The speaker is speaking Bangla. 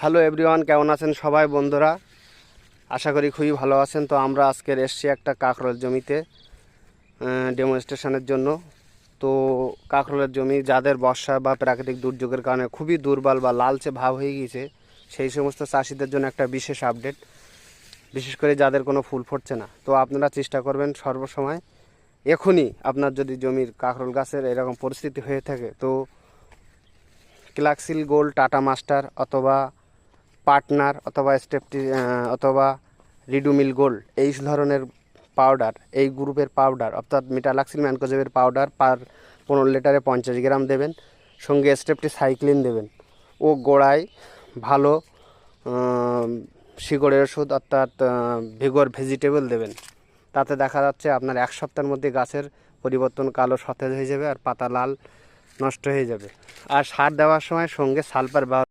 হ্যালো এভরিওয়ান, কেমন আছেন সবাই বন্ধুরা? আশা করি খুবই ভালো আছেন। তো আমরা আজকের এসছি একটা কাঁকরোলের জমিতে ডেমনস্ট্রেশনের জন্য। তো কাঁকরোলের জমি যাদের বর্ষা বা প্রাকৃতিক দুর্যোগের কারণে খুবই দুর্বল বা লালচে ভাব হয়ে গিয়েছে, সেই সমস্ত চাষিদের জন্য একটা বিশেষ আপডেট বিশেষ করে যাদের কোনো ফুল ফুটছে না। তো আপনারা চেষ্টা করবেন সর্বসময় এখনই আপনার যদি জমির কাঁকরোল গাছের এরকম পরিস্থিতি হয়ে থাকে, তো ক্লাক্সিল গোল্ড, টাটা মাস্টার অথবা পার্টনার অথবা স্টেপটি অথবা রিডুমিল গোল্ড, এই ধরনের পাউডার, এই গ্রুপের পাউডার, অর্থাৎ মিটালাক্সিল ম্যানকোজেবের পাউডার পার পনেরো লিটারে পঞ্চাশ গ্রাম দেবেন। সঙ্গে স্টেপটি সাইক্লিন দেবেন। ও গোড়ায় ভালো শিকড়ের ওষুধ, অর্থাৎ ভিগর ভেজিটেবল দেবেন। তাতে দেখা যাচ্ছে আপনার এক সপ্তাহের মধ্যে গাছের পরিবর্তন কালো সতেজ হয়ে যাবে আর পাতা লাল নষ্ট হয়ে যাবে। আর সার দেওয়ার সময় সঙ্গে সালফার ব্যবহার